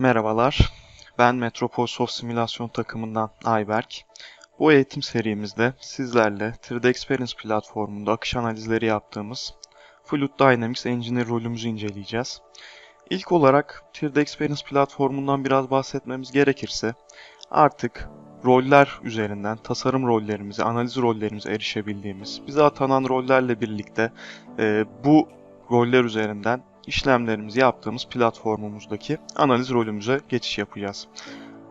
Merhabalar, ben Metropol Soft Simülasyon takımından Ayberk. Bu eğitim serimizde sizlerle 3D Experience platformunda akış analizleri yaptığımız Fluid Dynamics Engineer rolümüzü inceleyeceğiz. İlk olarak 3D Experience platformundan biraz bahsetmemiz gerekirse artık roller üzerinden tasarım rollerimize, analiz rollerimize erişebildiğimiz, bize atanan rollerle birlikte e, bu roller üzerinden işlemlerimizi yaptığımız platformumuzdaki analiz rolümüze geçiş yapacağız.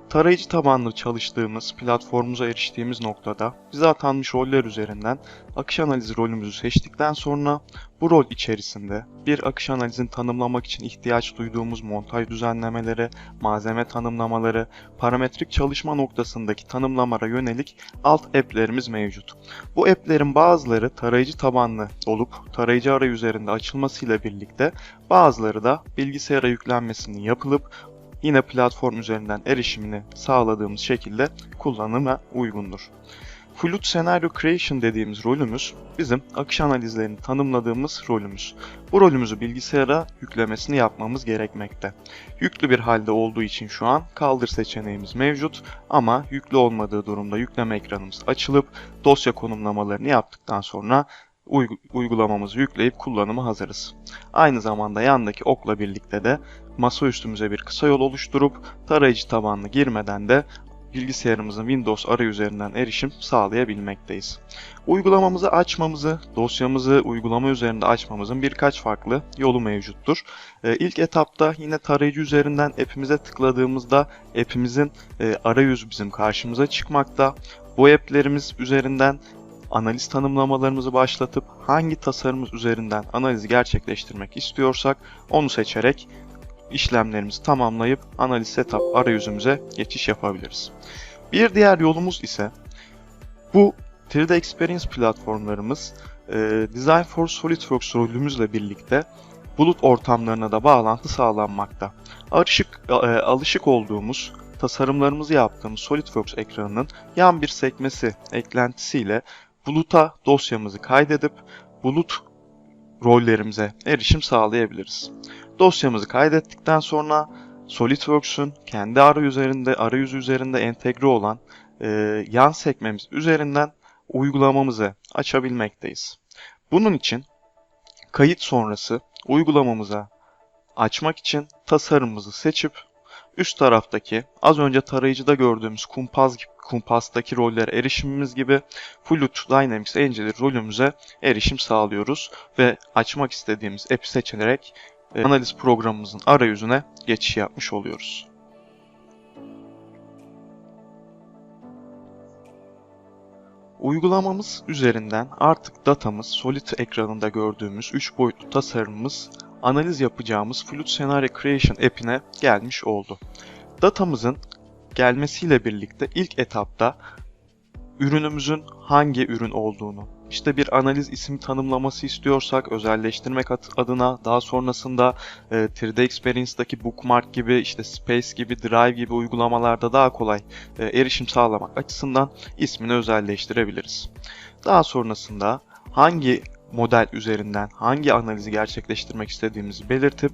Tarayıcı tabanlı çalıştığımız, platformumuza eriştiğimiz noktada bize atanmış roller üzerinden akış analizi rolümüzü seçtikten sonra bu rol içerisinde bir akış analizini tanımlamak için ihtiyaç duyduğumuz montaj düzenlemeleri, malzeme tanımlamaları, parametrik çalışma noktasındaki tanımlamara yönelik alt app'lerimiz mevcut. Bu app'lerin bazıları tarayıcı tabanlı olup tarayıcı arayüzlerinde açılmasıyla birlikte bazıları da bilgisayara yüklenmesinin yapılıp yine platform üzerinden erişimini sağladığımız şekilde kullanıma uygundur. Fluid Scenario Creation dediğimiz rolümüz bizim akış analizlerini tanımladığımız rolümüz. Bu rolümüzü bilgisayara yüklemesini yapmamız gerekmekte. Yüklü bir halde olduğu için şu an kaldır seçeneğimiz mevcut ama yüklü olmadığı durumda yükleme ekranımız açılıp dosya konumlamalarını yaptıktan sonra uygulamamızı yükleyip kullanıma hazırız. Aynı zamanda yandaki okla birlikte de masa üstümüze bir kısa yol oluşturup tarayıcı tabanlı girmeden de bilgisayarımızın Windows arayüzerinden erişim sağlayabilmekteyiz. Uygulamamızı açmamızı, dosyamızı uygulama üzerinde açmamızın birkaç farklı yolu mevcuttur. Ee, ilk etapta yine tarayıcı üzerinden app'imize tıkladığımızda app'imizin e, arayüzü bizim karşımıza çıkmakta. Bu app'lerimiz üzerinden analiz tanımlamalarımızı başlatıp hangi tasarımımız üzerinden analizi gerçekleştirmek istiyorsak onu seçerek işlemlerimizi tamamlayıp analiz setup arayüzümüze geçiş yapabiliriz. Bir diğer yolumuz ise bu 3D Experience platformlarımız e, Design for SolidWorks rolümüzle birlikte bulut ortamlarına da bağlantı sağlanmakta. Alışık, e, alışık olduğumuz tasarımlarımızı yaptığımız SolidWorks ekranının yan bir sekmesi eklentisiyle buluta dosyamızı kaydedip bulut rollerimize erişim sağlayabiliriz. Dosyamızı kaydettikten sonra SolidWorks'un kendi arayüzlerinde, arayüzü üzerinde entegre olan e, yan sekmemiz üzerinden uygulamamızı açabilmekteyiz. Bunun için kayıt sonrası uygulamamıza açmak için tasarımımızı seçip üst taraftaki az önce tarayıcıda gördüğümüz kumpas kumpastaki rollere erişimimiz gibi Fluid Dynamics Engineer rolümüze erişim sağlıyoruz ve açmak istediğimiz app'i seçerek analiz programımızın arayüzüne geçiş yapmış oluyoruz. Uygulamamız üzerinden artık datamız Solid ekranında gördüğümüz 3 boyutlu tasarımımız analiz yapacağımız Fluid Scenario Creation app'ine gelmiş oldu. Datamızın gelmesiyle birlikte ilk etapta ürünümüzün hangi ürün olduğunu, işte bir analiz isim tanımlaması istiyorsak özelleştirmek adına daha sonrasında e, 3D Experience'daki Bookmark gibi işte Space gibi Drive gibi uygulamalarda daha kolay e, erişim sağlamak açısından ismini özelleştirebiliriz. Daha sonrasında hangi model üzerinden hangi analizi gerçekleştirmek istediğimizi belirtip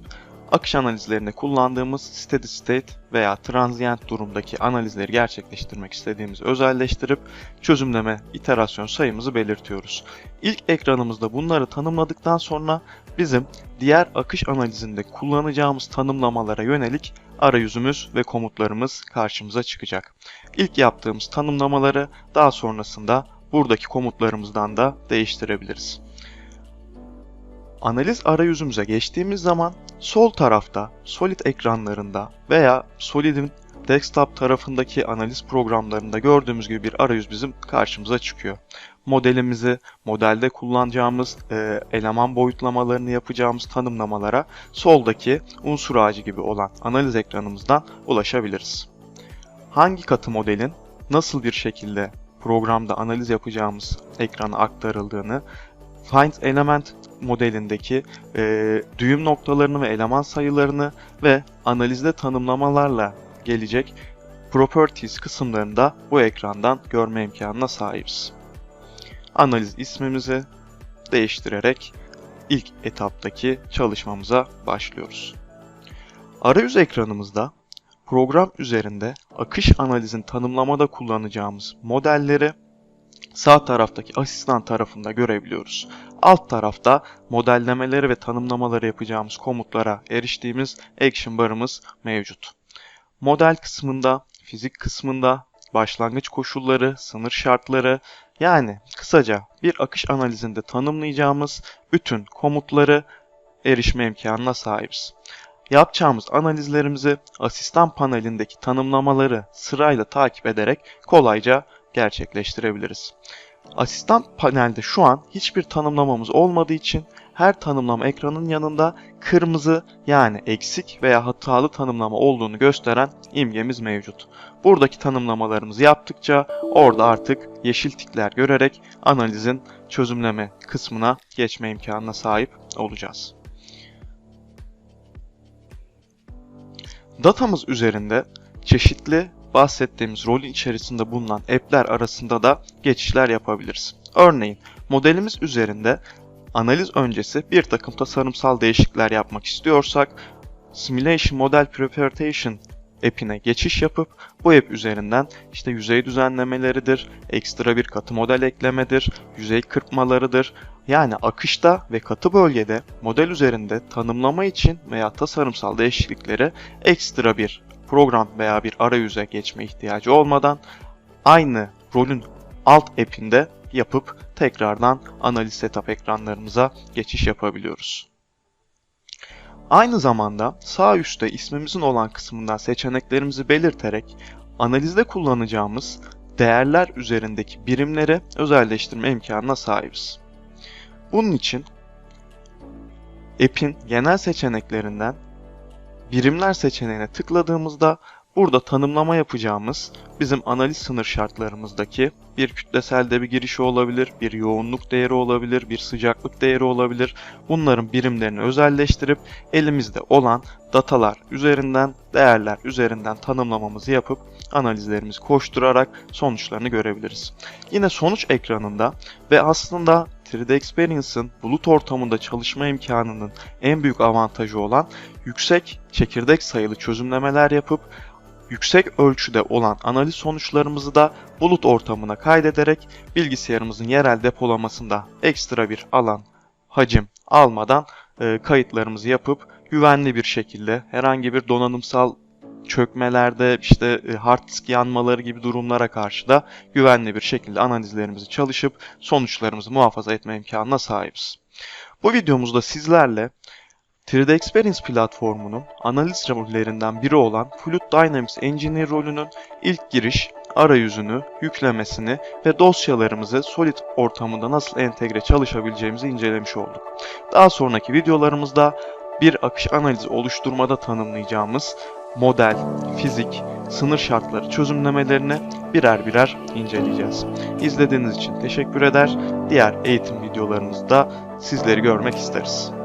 akış analizlerinde kullandığımız steady state veya transient durumdaki analizleri gerçekleştirmek istediğimizi özelleştirip çözümleme iterasyon sayımızı belirtiyoruz. İlk ekranımızda bunları tanımladıktan sonra bizim diğer akış analizinde kullanacağımız tanımlamalara yönelik arayüzümüz ve komutlarımız karşımıza çıkacak. İlk yaptığımız tanımlamaları daha sonrasında buradaki komutlarımızdan da değiştirebiliriz. Analiz arayüzümüze geçtiğimiz zaman sol tarafta Solid ekranlarında veya Solid'in desktop tarafındaki analiz programlarında gördüğümüz gibi bir arayüz bizim karşımıza çıkıyor. Modelimizi, modelde kullanacağımız e, eleman boyutlamalarını yapacağımız tanımlamalara soldaki unsur ağacı gibi olan analiz ekranımızdan ulaşabiliriz. Hangi katı modelin nasıl bir şekilde programda analiz yapacağımız ekrana aktarıldığını, Find Element modelindeki e, düğüm noktalarını ve eleman sayılarını ve analizde tanımlamalarla gelecek Properties kısımlarında bu ekrandan görme imkanına sahibiz. Analiz ismimizi değiştirerek ilk etaptaki çalışmamıza başlıyoruz. Arayüz ekranımızda program üzerinde akış analizin tanımlamada kullanacağımız modelleri sağ taraftaki asistan tarafında görebiliyoruz. Alt tarafta modellemeleri ve tanımlamaları yapacağımız komutlara eriştiğimiz action barımız mevcut. Model kısmında, fizik kısmında başlangıç koşulları, sınır şartları yani kısaca bir akış analizinde tanımlayacağımız bütün komutları erişme imkanına sahibiz. Yapacağımız analizlerimizi asistan panelindeki tanımlamaları sırayla takip ederek kolayca gerçekleştirebiliriz. Asistan panelde şu an hiçbir tanımlamamız olmadığı için her tanımlama ekranın yanında kırmızı yani eksik veya hatalı tanımlama olduğunu gösteren imgemiz mevcut. Buradaki tanımlamalarımızı yaptıkça orada artık yeşil tikler görerek analizin çözümleme kısmına geçme imkanına sahip olacağız. Datamız üzerinde çeşitli bahsettiğimiz rolün içerisinde bulunan app'ler arasında da geçişler yapabiliriz. Örneğin modelimiz üzerinde analiz öncesi bir takım tasarımsal değişiklikler yapmak istiyorsak Simulation Model Preparation app'ine geçiş yapıp bu app üzerinden işte yüzey düzenlemeleridir, ekstra bir katı model eklemedir, yüzey kırpmalarıdır. Yani akışta ve katı bölgede model üzerinde tanımlama için veya tasarımsal değişiklikleri ekstra bir program veya bir arayüze geçme ihtiyacı olmadan aynı rolün alt app'inde yapıp tekrardan analiz setup ekranlarımıza geçiş yapabiliyoruz. Aynı zamanda sağ üstte ismimizin olan kısmından seçeneklerimizi belirterek analizde kullanacağımız değerler üzerindeki birimleri özelleştirme imkanına sahibiz. Bunun için app'in genel seçeneklerinden birimler seçeneğine tıkladığımızda burada tanımlama yapacağımız bizim analiz sınır şartlarımızdaki bir kütleselde bir girişi olabilir, bir yoğunluk değeri olabilir, bir sıcaklık değeri olabilir. Bunların birimlerini özelleştirip elimizde olan datalar üzerinden, değerler üzerinden tanımlamamızı yapıp analizlerimizi koşturarak sonuçlarını görebiliriz. Yine sonuç ekranında ve aslında 3D Experience'ın bulut ortamında çalışma imkanının en büyük avantajı olan yüksek çekirdek sayılı çözümlemeler yapıp yüksek ölçüde olan analiz sonuçlarımızı da bulut ortamına kaydederek bilgisayarımızın yerel depolamasında ekstra bir alan, hacim almadan e, kayıtlarımızı yapıp güvenli bir şekilde herhangi bir donanımsal çökmelerde işte e, hard disk yanmaları gibi durumlara karşı da güvenli bir şekilde analizlerimizi çalışıp sonuçlarımızı muhafaza etme imkanına sahibiz. Bu videomuzda sizlerle 3D Experience platformunun analiz rollerinden biri olan Fluid Dynamics Engineer rolünün ilk giriş, arayüzünü, yüklemesini ve dosyalarımızı Solid ortamında nasıl entegre çalışabileceğimizi incelemiş olduk. Daha sonraki videolarımızda bir akış analizi oluşturmada tanımlayacağımız model, fizik, sınır şartları çözümlemelerini birer birer inceleyeceğiz. İzlediğiniz için teşekkür eder. Diğer eğitim videolarımızda sizleri görmek isteriz.